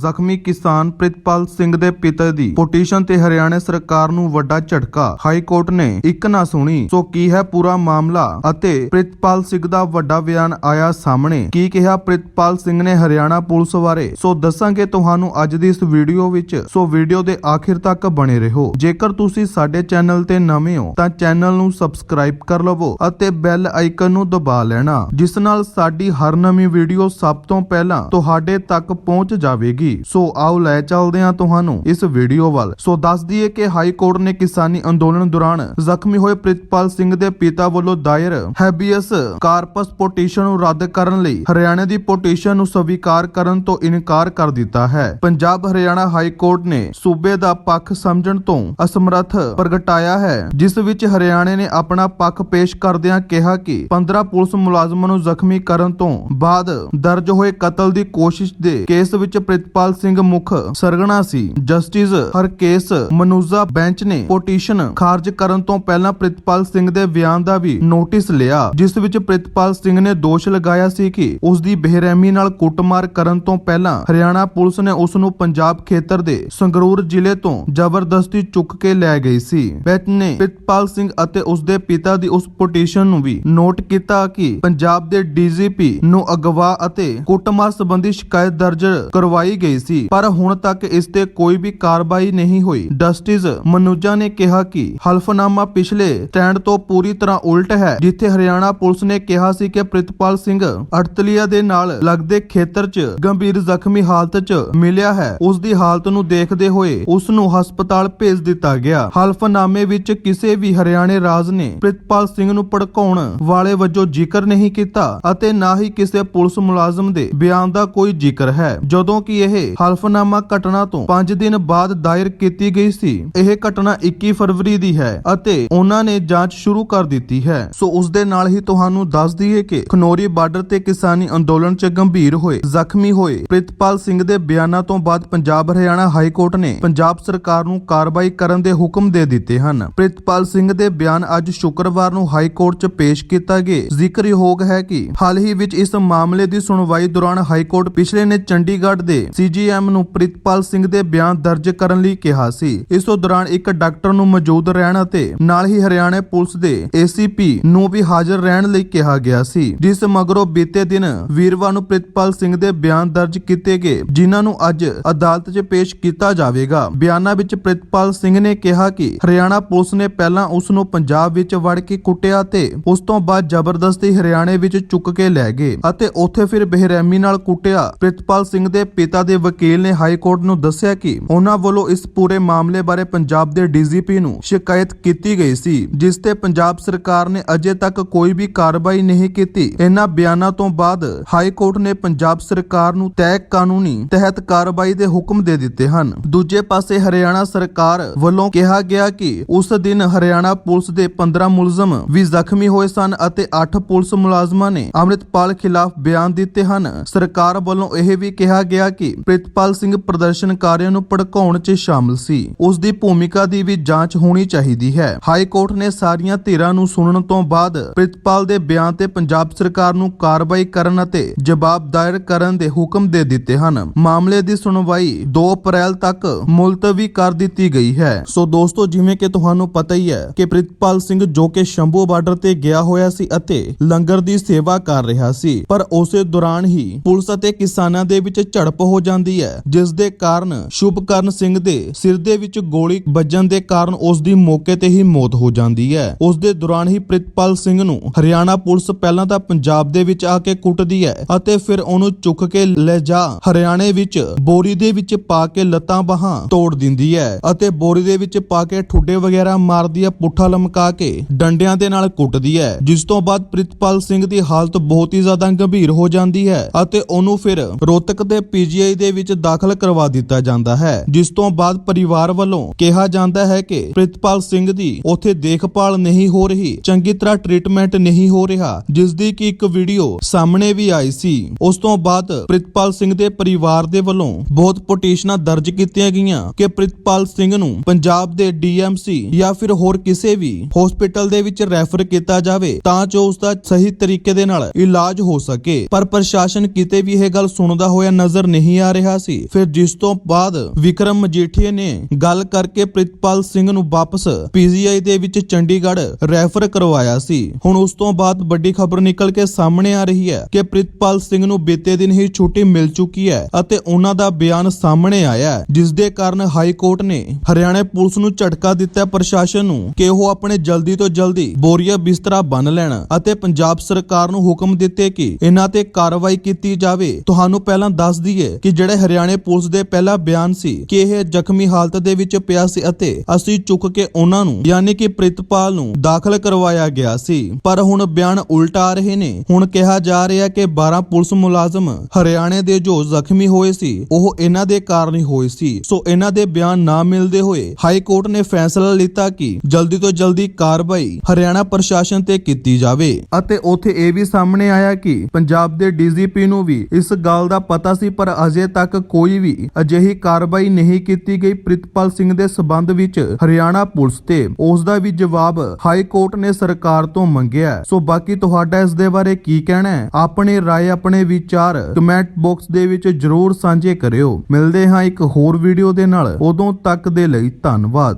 ਜ਼ਖਮੀ ਕਿਸਾਨ ਪ੍ਰਿਤਪਾਲ ਸਿੰਘ ਦੇ ਪਿਤਾ ਦੀ ਪੋਟੀਸ਼ਨ ਤੇ ਹਰਿਆਣਾ ਸਰਕਾਰ ਨੂੰ ਵੱਡਾ ਝਟਕਾ। ਹਾਈ ਕੋਰਟ ਨੇ ਇੱਕ ਨਾ ਸੁਣੀ, ਸੋ ਕੀ ਹੈ ਪੂਰਾ ਮਾਮਲਾ? ਅਤੇ ਪ੍ਰਿਤਪਾਲ ਸਿੰਘ ਦਾ ਵੱਡਾ ਬਿਆਨ ਆਇਆ ਸਾਹਮਣੇ। ਕੀ ਕਿਹਾ ਪ੍ਰਿਤਪਾਲ ਸਿੰਘ ਨੇ ਹਰਿਆਣਾ ਪੁਲਿਸ ਬਾਰੇ? ਸੋ ਦੱਸਾਂਗੇ ਤੁਹਾਨੂੰ ਅੱਜ ਦੀ ਇਸ ਵੀਡੀਓ ਵਿੱਚ। ਸੋ ਵੀਡੀਓ ਦੇ ਆਖਿਰ ਤੱਕ ਬਣੇ ਰਹੋ। ਜੇਕਰ ਤੁਸੀਂ ਸਾਡੇ ਚੈਨਲ ਤੇ ਨਵੇਂ ਹੋ, ਤਾਂ ਚੈਨਲ ਨੂੰ ਸਬਸਕ੍ਰਾਈਬ ਕਰ ਲਵੋ ਅਤੇ ਬੈਲ ਆਈਕਨ ਨੂੰ ਦਬਾ ਲੈਣਾ, ਜਿਸ ਨਾਲ ਸਾਡੀ ਹਰ ਨਵੀਂ ਵੀਡੀਓ ਸਭ ਤੋਂ ਪਹਿਲਾਂ ਤੁਹਾਡੇ ਤੱਕ ਪਹੁੰਚ ਜਾਵੇਗੀ। ਸੋ ਆਓ ਲੈ ਚੱਲਦੇ ਹਾਂ ਤੁਹਾਨੂੰ ਇਸ ਵੀਡੀਓ ਵੱਲ। ਸੋ ਦੱਸ ਦਈਏ ਕਿ ਹਾਈ ਕੋਰਟ ਨੇ ਕਿਸਾਨੀ ਅੰਦੋਲਨ ਦੌਰਾਨ ਜ਼ਖਮੀ ਹੋਏ ਪ੍ਰਿਤਪਾਲ ਸਿੰਘ ਦੇ ਪਿਤਾ ਵੱਲੋਂ ਦਾਇਰ ਹੈਬੀਅਸ ਕਾਰਪਸ ਪੋਟੀਸ਼ਨ ਨੂੰ ਰੱਦ ਕਰਨ ਲਈ ਹਰਿਆਣਾ ਦੀ ਪੋਟੀਸ਼ਨ ਨੂੰ ਸਵੀਕਾਰ ਕਰਨ ਤੋਂ ਇਨਕਾਰ ਕਰ ਦਿੱਤਾ ਹੈ। ਪੰਜਾਬ ਹਰਿਆਣਾ ਹਾਈ ਕੋਰਟ ਨੇ ਸੂਬੇ ਦਾ ਪੱਖ ਸਮਝਣ ਤੋਂ ਅਸਮਰੱਥ ਪ੍ਰਗਟਾਇਆ ਹੈ, ਜਿਸ ਵਿੱਚ ਹਰਿਆਣੇ ਨੇ ਆਪਣਾ ਪੱਖ ਪੇਸ਼ ਕਰਦਿਆਂ ਕਿਹਾ ਕਿ 15 ਪੁਲਿਸ ਮੁਲਾਜ਼ਮਾਂ ਨੂੰ ਜ਼ਖਮੀ ਕਰਨ ਤੋਂ ਬਾਅਦ ਦਰਜ ਹੋਏ ਕਤਲ ਦੀ ਕੋਸ਼ਿਸ਼ ਦੇ ਕੇਸ ਵਿੱਚ ਪ੍ਰਿਤਪਾਲ ਸਿੰਘ ਮੁੱਖ ਸਰਗਣਾ ਸੀ। ਜਸਟਿਸ ਹਰਕੇਸ ਮਨੂਜ਼ਾ ਬੈਂਚ ਨੇ ਪੋਟੀਸ਼ਨ ਖਾਰਜ ਕਰਨ ਤੋਂ ਪਹਿਲਾਂ ਪ੍ਰਿਤਪਾਲ ਸਿੰਘ ਦੇ ਬਿਆਨ ਦਾ ਵੀ ਨੋਟਿਸ ਲਿਆ, ਜਿਸ ਵਿੱਚ ਪ੍ਰਿਤਪਾਲ ਸਿੰਘ ਨੇ ਦੋਸ਼ ਲਗਾਇਆ ਸੀ ਕਿ ਉਸ ਦੀ ਬੇਰਹਿਮੀ ਨਾਲ ਕੁੱਟਮਾਰ ਕਰਨ ਤੋਂ ਪਹਿਲਾਂ ਹਰਿਆਣਾ ਪੁਲਿਸ ਨੇ ਉਸ ਨੂੰ ਪੰਜਾਬ ਖੇਤਰ ਦੇ ਸੰਗਰੂਰ ਜ਼ਿਲ੍ਹੇ ਤੋਂ ਜ਼ਬਰਦਸਤੀ ਚੁੱਕ ਕੇ ਲੈ ਗਈ ਸੀ। ਬੈਂਚ ਨੇ ਪ੍ਰਿਤਪਾਲ ਸਿੰਘ ਅਤੇ ਉਸ ਦੇ ਪਿਤਾ ਦੀ ਉਸ ਪੋਟੀਸ਼ਨ ਨੂੰ ਵੀ ਨੋਟ ਕੀਤਾ ਕਿ ਪੰਜਾਬ ਦੇ ਡੀਜੀਪੀ ਨੂੰ ਅਗਵਾ ਅਤੇ ਕੁੱਟਮਾਰ ਸੰਬੰਧੀ ਸ਼ਿਕਾਇਤ ਦਰਜ ਕਰਵਾਈ ਗਈ ਸੀ, ਪਰ ਹੁਣ ਤੱਕ ਇਸ ਤੇ ਕੋਈ ਵੀ ਕਾਰਵਾਈ ਨਹੀਂ ਹੋਈ। ਜਸਟਿਸ ਮਨੂਜਾ ਨੇ ਕਿਹਾ ਕਿ ਹਲਫਨਾਮਾ ਪਿਛਲੇ ਸਟੈਂਡ ਤੋਂ ਪੂਰੀ ਤਰ੍ਹਾਂ ਉਲਟ ਹੈ, ਜਿੱਥੇ ਹਰਿਆਣਾ ਪੁਲਿਸ ਨੇ ਕਿਹਾ ਸੀ ਕਿ ਪ੍ਰਿਤਪਾਲ ਸਿੰਘ ਅੜਤਲੀਆ ਦੇ ਨਾਲ ਲੱਗਦੇ ਖੇਤਰ 'ਚ ਗੰਭੀਰ ਜ਼ਖਮੀ ਹਾਲਤ 'ਚ ਮਿਲਿਆ ਹੈ। ਉਸ ਦੀ ਹਾਲਤ ਨੂੰ ਦੇਖਦੇ ਹੋਏ ਉਸ ਨੂੰ ਹਸਪਤਾਲ ਭੇਜ ਦਿੱਤਾ ਗਿਆ। ਹਲਫਨਾਮੇ ਵਿੱਚ ਕਿਸੇ ਵੀ ਹਰਿਆਣੇ ਰਾਜ ਨੇ ਪ੍ਰਿਤਪਾਲ ਸਿੰਘ ਨੂੰ ਭੜਕਾਉਣ ਵਾਲੇ ਵਜੋਂ ਜ਼ਿਕਰ ਨਹੀਂ ਕੀਤਾ ਅਤੇ ਨਾ ਹੀ ਕਿਸੇ ਪੁਲਿਸ ਮੁਲਾਜ਼ਮ ਦੇ ਬਿਆਨ ਦਾ ਕੋਈ ਜ਼ਿਕਰ ਹੈ। ਜਦੋਂ ਕਿ ਇਹ ਹਲਫਨਾਮਾ ਘਟਨਾ ਤੋਂ 5 ਦਿਨ ਬਾਅਦ ਦਾਇਰ ਕੀਤੀ ਗਈ ਸੀ। ਇਹ ਘਟਨਾ 21 ਫਰਵਰੀ ਦੀ ਹੈ ਅਤੇ ਉਹਨਾਂ ਨੇ ਜਾਂਚ ਸ਼ੁਰੂ ਕਰ ਦਿੱਤੀ ਹੈ। ਸੋ ਉਸ ਦੇ ਨਾਲ ਹੀ ਤੁਹਾਨੂੰ ਦੱਸ ਦਈਏ ਕਿ ਖਨੋਰੀ ਬਾਰਡਰ ਤੇ ਕਿਸਾਨੀ ਅੰਦੋਲਨ 'ਚ ਗੰਭੀਰ ਹੋਏ, ਜ਼ਖਮੀ ਹੋਏ ਪ੍ਰਿਤਪਾਲ ਸਿੰਘ ਦੇ ਬਿਆਨਾਂ ਤੋਂ ਬਾਅਦ ਪੰਜਾਬ ਹਰਿਆਣਾ ਹਾਈ ਕੋਰਟ ਨੇ ਪੰਜਾਬ ਸਰਕਾਰ ਨੂੰ ਕਾਰਵਾਈ ਕਰਨ ਦੇ ਹੁਕਮ ਦੇ ਦਿੱਤੇ ਹਨ। ਪ੍ਰਿਤਪਾਲ ਸਿੰਘ ਦੇ ਬਿਆਨ ਅੱਜ ਸ਼ੁੱਕਰਵਾਰ ਨੂੰ ਹਾਈ ਕੋਰਟ 'ਚ ਪੇਸ਼ ਕੀਤਾ ਗਏ ਜ਼ਿਕਰਯੋਗ ਹੈ ਕਿ ਹਾਲ ਹੀ ਵਿੱਚ ਇਸ ਮਾਮਲੇ ਦੀ ਸੁਣਵਾਈ ਦੌਰਾਨ ਹਾਈ ਕੋਰਟ ਪਿਛਲੇ ਨੇ ਚੰਡੀਗੜ੍ਹ ਦੇ ਸੀਜੀਐਮ ਨੂੰ ਪ੍ਰਿਤਪਾਲ ਸਿੰਘ ਦੇ ਬਿਆਨ ਦਰਜ ਕਰਨ ਲਈ ਕਿਹਾ ਸੀ। ਇਸ ਦੌਰਾਨ ਇੱਕ ਡਾਕਟਰ ਨੂੰ ਮੌਜੂਦ ਰਹਿਣ ਅਤੇ ਨਾਲ ਹੀ ਹਰਿਆਣਾ ਪੁਲਿਸ ਦੇ ਏਸੀਪੀ ਨੂੰ ਵੀ ਹਾਜ਼ਰ ਰਹਿਣ ਲਈ ਕਿਹਾ ਗਿਆ ਸੀ। ਜਿਸ ਮਗਰੋਂ ਬੀਤੇ ਦਿਨ ਵੀਰਵਾਰ ਨੂੰ ਪ੍ਰਿਤਪਾਲ ਸਿੰਘ ਦੇ ਬਿਆਨ ਦਰਜ ਕੀਤੇ ਗਏ, ਜਿਨ੍ਹਾਂ ਨੂੰ ਅੱਜ ਅਦਾਲਤ 'ਚ ਪੇਸ਼ ਕੀਤਾ ਜਾਵੇਗਾ। ਬਿਆਨਾਂ ਵਿੱਚ ਪ੍ਰਿਤਪਾਲ ਸਿੰਘ ਨੇ ਕਿਹਾ ਕਿ ਹਰਿਆਣਾ ਪੁਲਿਸ ਨੇ ਪਹਿਲਾਂ ਉਸ ਨੂੰ ਪੰਜਾਬ ਵਿੱਚ ਵੜ ਕੇ ਕੁੱਟਿਆ ਤੇ ਉਸ ਤੋਂ ਬਾਅਦ ਜ਼ਬਰਦਸਤੀ ਹਰਿਆਣੇ ਵਿੱਚ ਚੁੱਕ ਕੇ ਲੈ ਗਏ ਅਤੇ ਉੱਥੇ ਫਿਰ ਬੇਰਹਿਮੀ ਨਾਲ ਕੁੱਟਿਆ। ਪ੍ਰਿਤਪਾਲ ਸਿੰਘ ਦੇ ਪਿਤਾ ਦੇ ਵਕੀਲ ਨੇ ਹਾਈ ਕੋਰਟ ਨੂੰ ਦੱਸਿਆ ਕਿ ਉਹਨਾਂ ਵੱਲੋਂ ਇਸ ਪੂਰੇ ਮਾਮਲੇ ਬਾਰੇ ਪੰਜਾਬ ਦੇ ਡੀਜੀਪੀ ਨੂੰ ਸ਼ਿਕਾਇਤ ਕੀਤੀ ਗਈ ਸੀ, ਜਿਸ ਤੇ ਪੰਜਾਬ ਸਰਕਾਰ ਨੇ ਅਜੇ ਤੱਕ ਕੋਈ ਵੀ ਕਾਰਵਾਈ ਨਹੀਂ ਕੀਤੀ। ਇਹਨਾਂ ਬਿਆਨਾਂ ਤੋਂ ਬਾਅਦ ਹਾਈ ਕੋਰਟ ਨੇ ਪੰਜਾਬ ਸਰਕਾਰ ਨੂੰ ਤੈਅ ਕਾਨੂੰਨੀ ਤਹਿਤ ਕਾਰਵਾਈ ਦੇ ਹੁਕਮ ਦੇ ਦਿੱਤੇ ਹਨ। ਦੂਜੇ ਪਾਸੇ ਹਰਿਆਣਾ ਸਰਕਾਰ ਵੱਲੋਂ ਕਿਹਾ ਗਿਆ ਕਿ ਉਸ ਦਿਨ ਹਰਿਆਣਾ ਪੁਲਿਸ ਦੇ 15 ਮੁਲਜ਼ਮ ਵੀ ਜ਼ਖਮੀ ਹੋਏ ਸਨ ਅਤੇ 8 ਪੁਲਿਸ ਮੁਲਾਜ਼ਮਾਂ ਨੇ ਅੰਮ੍ਰਿਤਪਾਲ ਖਿਲਾਫ ਬਿਆਨ ਦਿੱਤੇ ਹਨ। ਸਰਕਾਰ ਵੱਲੋਂ ਇਹ ਵੀ ਕਿਹਾ ਗਿਆ ਕਿ ਪ੍ਰਿਤਪਾਲ ਸਿੰਘ ਪ੍ਰਦਰਸ਼ਨਕਾਰੀਆਂ ਨੂੰ ਭੜਕਾਉਣ 'ਚ ਸ਼ਾਮਲ ਸੀ। ਉਸ ਦੀ ਭੂਮਿਕਾ ਦੀ ਵੀ ਜਾਂਚ ਹੋਣੀ ਚਾਹੀਦੀ ਹੈ। ਹਾਈ ਕੋਰਟ ਨੇ ਸਾਰੀਆਂ ਧਿਰਾਂ ਨੂੰ ਸੁਣਨ ਤੋਂ ਬਾਅਦ ਪ੍ਰਿਤਪਾਲ ਦੇ ਬਿਆਨ ਤੇ ਪੰਜਾਬ ਸਰਕਾਰ ਨੂੰ ਕਾਰਵਾਈ ਕਰਨ ਅਤੇ ਜਵਾਬ ਦਾਇਰ ਕਰਨ ਦੇ ਹੁਕਮ ਦੇ ਦਿੱਤੇ ਹਨ। ਮਾਮਲੇ ਦੀ ਸੁਣਵਾਈ 2 ਅਪ੍ਰੈਲ ਤੱਕ ਮੁਲਤਵੀ ਕਰ ਦਿੱਤੀ ਗਈ ਹੈ। ਸੋ ਦੋਸਤੋ, ਜਿਵੇਂ ਕਿ ਤੁਹਾਨੂੰ ਪਤਾ ਹੀ ਹੈ ਕਿ ਪ੍ਰਿਤਪਾਲ ਸਿੰਘ ਜੋ ਕਿ ਸ਼ੰਭੂ ਬਾਰਡਰ ਤੇ ਗਿਆ ਹੋਇਆ ਸੀ ਅਤੇ ਲੰਗਰ ਦੀ ਸੇਵਾ ਕਰ ਰਿਹਾ ਸੀ, ਪਰ ਉਸੇ ਦੌਰਾਨ ਹੀ ਪੁਲਿਸ ਅਤੇ ਕਿਸਾਨਾਂ ਦੇ ਵਿੱਚ ਝੜਪ ਹੋ ਜਾਂਦੀ ਹੈ ਜਿਸ ਦੇ ਕਾਰਨ ਸ਼ੁਭਕਰਨ ਸਿੰਘ ਦੇ ਸਿਰ ਦੇ ਵਿੱਚ ਗੋਲੀ ਵੱਜਣ ਦੇ ਕਾਰਨ ਉਸ ਦੀ ਮੌਕੇ ਤੇ ਹੀ ਮੌਤ ਹੋ ਜਾਂਦੀ ਹੈ। ਉਸ ਦੇ ਦੌਰਾਨ ਹੀ ਪ੍ਰਿਤਪਾਲ ਸਿੰਘ ਨੂੰ ਹਰਿਆਣਾ ਪੁਲਿਸ ਪਹਿਲਾਂ ਤਾਂ ਪੰਜਾਬ ਦੇ ਵਿੱਚ ਆ ਕੇ ਕੁੱਟਦੀ ਹੈ ਅਤੇ ਫਿਰ ਉਹਨੂੰ ਚੁੱਕ ਕੇ ਲੈ ਜਾ ਹਰਿਆਣੇ ਵਿੱਚ ਬੋਰੀ ਦੇ ਵਿੱਚ ਪਾ ਕੇ ਲੱਤਾਂ ਬਾਹਾਂ ਤੋੜ ਦਿੰਦੀ ਹੈ ਅਤੇ ਬੋਰੀ ਦੇ ਵਿੱਚ ਪਾ ਕੇ ਠੁੱਡੇ ਵਗੈਰਾ ਮਾਰਦੀ ਹੈ, ਪੁੱਠਾ ਲਮਕਾ ਕੇ ਡੰਡਿਆਂ ਦੇ ਨਾਲ ਕੁੱਟਦੀ ਹੈ, ਜਿਸ ਤੋਂ ਬਾਅਦ ਪ੍ਰਿਤਪਾਲ ਸਿੰਘ ਦੀ ਹਾਲਤ ਬਹੁਤ ਹੀ ਜ਼ਿਆਦਾ ਗੰਭੀਰ ਹੋ ਜਾਂਦੀ ਹੈ ਅਤੇ ਉਹਨੂੰ ਫਿਰ ਰੋਤਕ ਦੇ ਪੀਜੀਆਈ ਦੇ ਵਿੱਚ ਦਾਖਲ ਕਰਵਾ ਦਿੱਤਾ ਜਾਂਦਾ ਹੈ, ਜਿਸ ਤੋਂ ਬਾਅਦ ਪਰਿਵਾਰ ਵੱਲੋਂ ਕਿਹਾ ਜਾਂਦਾ ਹੈ ਕਿ ਪ੍ਰਿਤਪਾਲ ਸਿੰਘ ਦੀ ਉੱਥੇ ਦੇਖਭਾਲ ਨਹੀਂ ਹੋ ਰਹੀ, ਚੰਗੀ ਤਰ੍ਹਾਂ ਟ੍ਰੀਟਮੈਂਟ ਨਹੀਂ ਹੋ ਰਿਹਾ ਜਿਸ ਦੀ ਕਿ ਇੱਕ ਵੀਡੀਓ ਸਾਹਮਣੇ ਵੀ ਆਈ ਸੀ। ਉਸ ਤੋਂ ਬਾਅਦ ਪ੍ਰਿਤਪਾਲ ਸਿੰਘ ਦੇ ਪਰਿਵਾਰ ਦੇ ਵੱਲੋਂ ਬਹੁਤ ਪਟੀਸ਼ਨਾਂ ਦਰਜ ਕੀਤੀਆਂ ਗਈਆਂ ਕਿ ਪ੍ਰਿਤਪਾਲ ਸਿੰਘ ਨੂੰ ਪੰਜਾਬ ਦੇ ਡੀਐਮਸੀ ਜਾਂ ਫਿਰ ਹੋਰ ਕਿਸੇ ਵੀ ਹਸਪੀਟਲ ਦੇ ਵਿੱਚ ਰੈਫਰ ਕੀਤਾ ਜਾਵੇ, ਤਾਂ ਜੋ ਉਸ ਦਾ ਸਹੀ ਤਰੀਕੇ ਦੇ ਨਾਲ ਇਲਾਜ ਹੋ ਸਕੇ। ਪਰ ਪ੍ਰਸ਼ਾਸਨ ਕਿਤੇ ਵੀ ਇਹ ਗੱਲ ਸੁਣਦਾ ਹੋਇਆ ਨਜ਼ਰ ਨਹੀਂ ਆ ਜਾ ਰਿਹਾ ਸੀ। ਫਿਰ ਜਿਸ ਤੋਂ ਬਾਅਦ ਵਿਕਰਮ ਮਜੀਠੀਏ ਨੇ ਗੱਲ ਕਰਕੇ ਪ੍ਰਿਤਪਾਲ ਸਿੰਘ ਨੂੰ ਵਾਪਸ ਪੀਜੀਆਈ ਦੇ ਵਿੱਚ ਚੰਡੀਗੜ੍ਹ ਰੈਫਰ ਕਰਵਾਇਆ ਸੀ। ਹੁਣ ਉਸ ਤੋਂ ਬਾਅਦ ਵੱਡੀ ਖਬਰ ਨਿਕਲ ਕੇ ਸਾਹਮਣੇ ਆ ਰਹੀ ਹੈ ਕਿ ਪ੍ਰਿਤਪਾਲ ਸਿੰਘ ਨੂੰ ਬੀਤੇ ਦਿਨ ਹੀ ਛੁੱਟੀ ਮਿਲ ਚੁੱਕੀ ਹੈ ਅਤੇ ਉਹਨਾਂ ਦਾ ਬਿਆਨ ਸਾਹਮਣੇ ਆਇਆ ਹੈ, ਜਿਸ ਦੇ ਕਾਰਨ ਹਾਈ ਕੋਰਟ ਨੇ ਹਰਿਆਣਾ ਪੁਲਿਸ ਨੂੰ ਝਟਕਾ ਦਿੱਤਾ ਪ੍ਰਸ਼ਾਸਨ ਨੂੰ ਕਿ ਉਹ ਆਪਣੇ ਜਲਦੀ ਤੋਂ ਜਲਦੀ ਬੋਰੀਆ ਬਿਸਤਰਾ ਬੰਨ ਲੈਣ ਅਤੇ ਪੰਜਾਬ ਸਰਕਾਰ ਨੂੰ ਹੁਕਮ ਦਿੱਤੇ ਕਿ ਇਹਨਾਂ ਤੇ ਕਾਰਵਾਈ ਕੀਤੀ ਜਾਵੇ। ਤੁਹਾਨੂੰ ਪਹਿਲਾਂ ਦੱਸ ਦਈਏ ਕਿ ਜਿਹੜੇ ਹਰਿਆਣੇ ਪੁਲਿਸ ਦੇ ਪਹਿਲਾ ਬਿਆਨ ਸੀ ਕਿ ਇਹ ਜ਼ਖਮੀ ਹਾਲਤ ਦੇ ਵਿੱਚ ਪਿਆ ਸੀ ਅਤੇ ਅਸੀਂ ਚੁੱਕ ਕੇ ਉਹਨਾਂ ਨੂੰ, ਯਾਨੀ ਕਿ ਪ੍ਰਿਤਪਾਲ ਨੂੰ, ਦਾਖਲ ਕਰਵਾਇਆ ਗਿਆ ਸੀ। ਪਰ ਹੁਣ ਬਿਆਨ ਉਲਟਾ ਆ ਰਹੇ ਨੇ। ਹੁਣ ਕਿਹਾ ਜਾ ਰਿਹਾ ਕਿ 12 ਪੁਲਿਸ ਮੁਲਾਜ਼ਮ ਹਰਿਆਣੇ ਦੇ ਜੋ ਜ਼ਖਮੀ ਹੋਏ ਸੀ, ਉਹ ਇਹਨਾਂ ਦੇ ਕਾਰਨ ਹੀ ਹੋਏ ਸੀ। ਸੋ ਇਹਨਾਂ ਦੇ ਬਿਆਨ ਨਾ ਮਿਲਦੇ ਹੋਏ ਹਾਈ ਕੋਰਟ ਨੇ ਫੈਸਲਾ ਲਿੱਤਾ ਕਿ ਜਲਦੀ ਤੋਂ ਜਲਦੀ ਕਾਰਵਾਈ ਹਰਿਆਣਾ ਪ੍ਰਸ਼ਾਸਨ ਤੇ ਕੀਤੀ ਜਾਵੇ। ਅਤੇ ਉੱਥੇ ਇਹ ਵੀ ਸਾਹਮਣੇ ਆਇਆ ਕਿ ਪੰਜਾਬ ਦੇ ਡੀਜੀਪੀ ਨੂੰ ਵੀ ਇਸ ਗੱਲ ਦਾ ਪਤਾ ਸੀ, ਪਰ ਅਜੇ ਤੱਕ ਕੋਈ ਵੀ ਅਜਿਹੀ ਕਾਰਵਾਈ ਨਹੀਂ ਕੀਤੀ ਗਈ ਪ੍ਰਿਤਪਾਲ ਸਿੰਘ ਦੇ ਸਬੰਧ ਵਿੱਚ ਹਰਿਆਣਾ ਪੁਲਿਸ ਤੇ ਉਸ ਦਾ ਵੀ ਜਵਾਬ ਹਾਈ ਕੋਰਟ ਨੇ ਸਰਕਾਰ ਤੋਂ ਮੰਗਿਆ ਹੈ। ਸੋ ਬਾਕੀ ਤੁਹਾਡਾ ਇਸ ਦੇ ਬਾਰੇ ਕੀ ਕਹਿਣਾ ਹੈ ਆਪਣੇ رائے ਆਪਣੇ ਵਿਚਾਰ ਕਮੈਂਟ ਬਾਕਸ ਦੇ ਵਿੱਚ ਜਰੂਰ ਸਾਂਝੇ ਕਰਿਓ ਮਿਲਦੇ ਹਾਂ ਇੱਕ ਹੋਰ ਵੀਡੀਓ ਦੇ ਨਾਲ ਉਦੋਂ ਤੱਕ ਦੇ ਲਈ ਧੰਨਵਾਦ